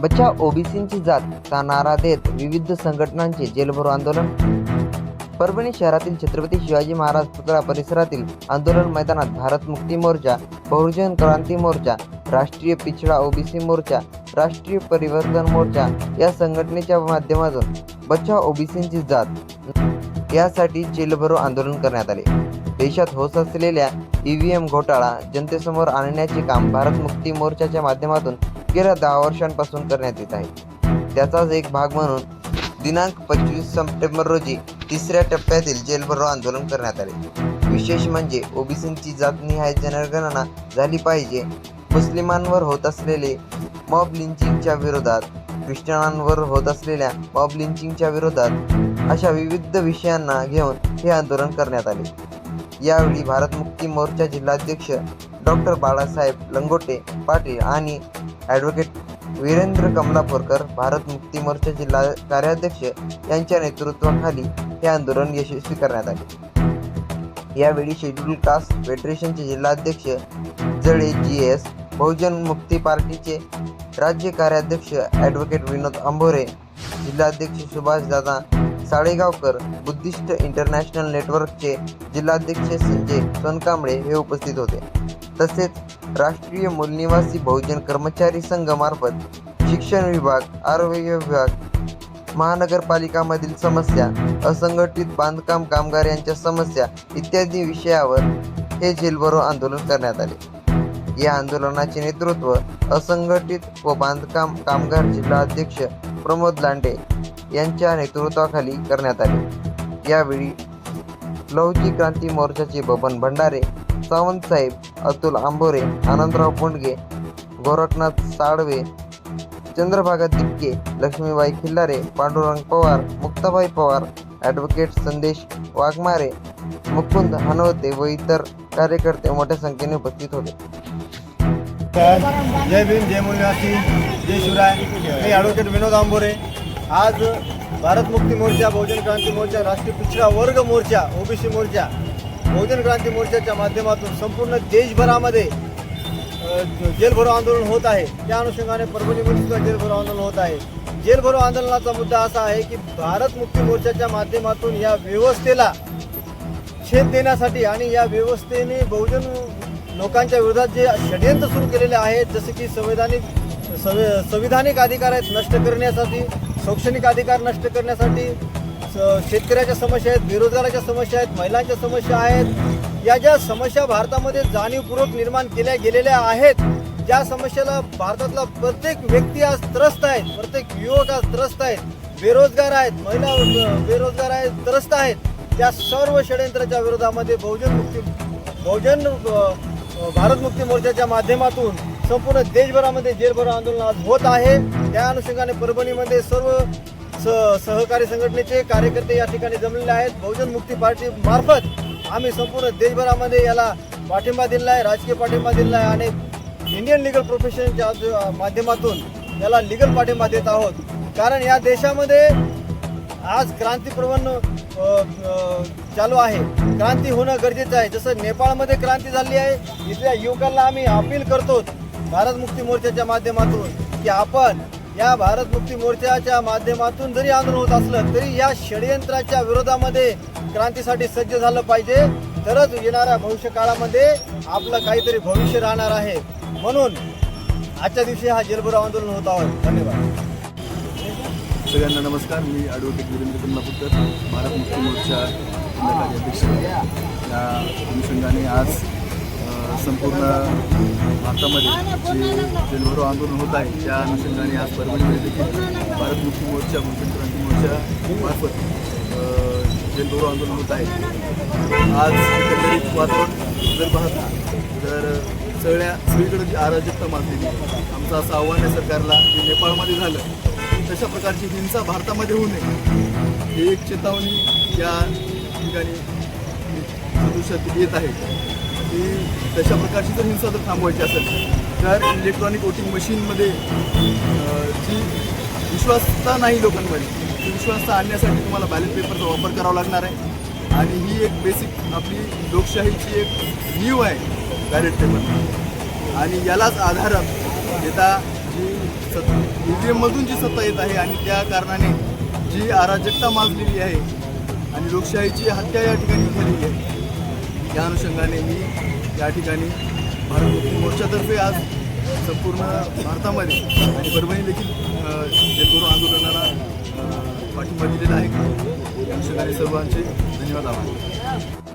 बच्चा ओबीसींची जात चा नारा देत विविध संघटनांचे जेलभरो आंदोलन. परभणी शहरातील छत्रपती शिवाजी महाराज पुतळा परिसरातील आंदोलन मैदानात भारत मुक्ती मोर्चा बहुजन क्रांती मोर्चा राष्ट्रीय पिछडा ओबीसी मोर्चा राष्ट्रीय परिवर्तन मोर्चा या संघटनेच्या माध्यमातून बच्चा ओबीसींची जात यासाठी जेलभरो आंदोलन करण्यात आले. देशात होत असलेल्या ई व्ही एम घोटाळा जनतेसमोर आणण्याचे काम भारत मुक्ती मोर्चाच्या माध्यमातून गेल्या दहा वर्षांपासून करण्यात येत आहे. त्याचाच एक भाग म्हणून दिनांक पंचवीस सप्टेंबर रोजी तिसऱ्या टप्प्यातील जेलभरो आंदोलन करण्यात आले. विशेष म्हणजे ओबीसींची जातनिहाय जनगणना झाली पाहिजे. मुस्लिमांवर होत असलेले मॉब लिंचिंगच्या विरोधात ख्रिश्चनांवर होत असलेल्या मॉब लिंचिंगच्या विरोधात अशा विविध विषयांना घेऊन हे आंदोलन करण्यात आले. यावेळी भारत मुक्ती मोर्चा जिल्हाध्यक्ष डॉक्टर बाळासाहेब लंगोटे पाटील आणि ॲडव्होकेट वीरेंद्र कमलापूरकर भारत मुक्ती मोर्चा जिल्हा कार्याध्यक्ष यांच्या नेतृत्वाखाली हे आंदोलन यशस्वी करण्यात आले. यावेळी शेड्यूल कास्ट फेडरेशनचे जिल्हाध्यक्ष जळे जी एस बहुजन मुक्ती पार्टीचे राज्य कार्याध्यक्ष ॲडव्होकेट विनोद अंभोरे जिल्हाध्यक्ष सुभाष दादा साळेगावकर बुद्धिस्ट इंटरनॅशनल नेटवर्कचे जिल्हाध्यक्ष संजय सोनकांबळे हे उपस्थित होते. तसेच राष्ट्रीय मूलनिवासी बहुजन कर्मचारी संघामार्फत शिक्षण विभाग आरोग्य विभाग महानगरपालिकामधील समस्या असंघटित बांधकाम कामगार यांच्या समस्या इत्यादी विषयावर हे जेलभरो आंदोलन करण्यात आले. या आंदोलनाचे नेतृत्व असंघटित व बांधकाम कामगार जिल्हा अध्यक्ष प्रमोद लांडे यांच्या नेतृत्वाखाली करण्यात आले. यावेळी लौजी क्रांती मोर्चाचे बबन भंडारे सावंतसाहेब अतुल आंबोरे आनंदराव पोंडगे गोरखनाथ साळवे चंद्रभागा दिपके लक्ष्मीबाई खिल्लारे पांडुरंग पवार मुक्ताबाई पवार ॲडव्होकेट संदेश वाघमारे मुकुंद हनवते व इतर कार्यकर्ते मोठ्या संख्येने उपस्थित होते. जय भीम जय मूलनिवासी जय शिवराय. मी ॲडव्होकेट विनोद आंबोरे. आज भारत मुक्ती मोर्चा बहुजन क्रांती मोर्चा राष्ट्रीय पिछडा वर्ग मोर्चा ओबीसी मोर्चा बहुजन क्रांती मोर्चाच्या माध्यमातून संपूर्ण देशभरामध्ये जेलभरो आंदोलन होत आहे. त्या अनुषंगाने परभणीमध्ये सुद्धा जेलभरो आंदोलन होत आहे. जेलभरो आंदोलनाचा मुद्दा असा आहे की भारत मुक्ती मोर्चाच्या माध्यमातून या व्यवस्थेला छेद देण्यासाठी आणि या व्यवस्थेने बहुजन लोकांच्या विरोधात जे षडयंत्र सुरू केलेले आहेत जसे की संवैधानिक संविधानिक अधिकार आहेत नष्ट करण्यासाठी शैक्षणिक अधिकार नष्ट करण्यासाठी शेतकऱ्याच्या समस्या आहेत बेरोजगाराच्या समस्या आहेत महिलांच्या समस्या आहेत. या ज्या समस्या भारतामध्ये जाणीवपूर्वक निर्माण केल्या गेलेल्या आहेत ज्या समस्येला भारतातला प्रत्येक व्यक्ती आज त्रस्त आहेत प्रत्येक युवक आज त्रस्त आहेत. बेरोजगार आहेत महिला बेरोजगार आहेत त्रस्त आहेत. त्या सर्व षडयंत्राच्या विरोधामध्ये बहुजन मुक्ती बहुजन भारत मुक्ती मोर्चाच्या माध्यमातून संपूर्ण देशभरामध्ये जेलभरो आंदोलन आज होत आहे. त्या अनुषंगाने परभणीमध्ये सर्व स सहकारी संघटनेचे कार्यकर्ते या ठिकाणी जमलेले आहेत. बहुजन मुक्ती पार्टी मार्फत आम्ही संपूर्ण देशभरामध्ये याला पाठिंबा दिलेला आहे राजकीय पाठिंबा दिलेला आहे आणि इंडियन लिगल प्रोफेशनच्या माध्यमातून याला लिगल पाठिंबा देत आहोत. कारण या देशामध्ये आज क्रांतीप्रवण चालू आहे. क्रांती होणं गरजेचं आहे. जसं नेपाळमध्ये क्रांती झाली आहे इथल्या युवकांना आम्ही अपील करतो भारत मुक्ती मोर्चाच्या माध्यमातून की आपण या भारत मुक्ती मोर्चाच्या माध्यमातून जरी आंदोलन होत असलं तरी या षडयंत्राच्या विरोधामध्ये क्रांतीसाठी सज्ज झालं पाहिजे. तरच येणाऱ्या भविष्य काळामध्ये आपलं काहीतरी भविष्य राहणार आहे. म्हणून आजच्या दिवशी हा जेलभरो आंदोलन होत आहोत. धन्यवाद. सगळ्यांना नमस्कार. मी ॲडव्होकेट वीरेंद्र कमलापूरकर भारत मुक्ती मोर्चा अध्यक्ष. या अनुषंगाने आज संपूर्ण भारतामध्ये जे जेलभरो आंदोलन होत आहे त्या अनुषंगाने आज परभणीमध्ये देखील भारत मुक्ती मोर्चा मुस्लिम क्रांती मोर्चा मार्फत जेलभरो आंदोलन होत आहे आज एकंदरीत वातावरण जर पाहता तर सगळ्या सगळीकडे जी अराजकता माजलेली आमचं असं आव्हान आहे सरकारला की नेपाळमध्ये झालं तशा प्रकारची हिंसा भारतामध्ये होऊ नये. ही एक चेतावणी या ठिकाणी सदृशात येत आहे. की तशा प्रकारची जर हिंसा जर थांबवायची असेल तर इलेक्ट्रॉनिक वोटिंग मशीनमध्ये जी विश्वासता नाही लोकांमध्ये ती विश्वासता आणण्यासाठी तुम्हाला बॅलेट पेपरचा वापर करावा लागणार आहे. आणि ही एक बेसिक आपली लोकशाहीची एक नीव आहे बॅलेट पेपर आणि यालाच आधारात देता जी सत्ता ई व्ही एममधून जी सत्ता येत आहे आणि त्या कारणाने जी अराजकता माजलेली आहे आणि लोकशाहीची हत्या या ठिकाणी झालेली आहे या अनुषंगाने मी या ठिकाणी भारत मुक्ती मोर्चातर्फे आज संपूर्ण भारतामध्ये आणि परभणी देखील अ, आंदोलनाला पाठिंबा दिलेला आहे. का अनुषंगाने सर्वांचे धन्यवाद आभार.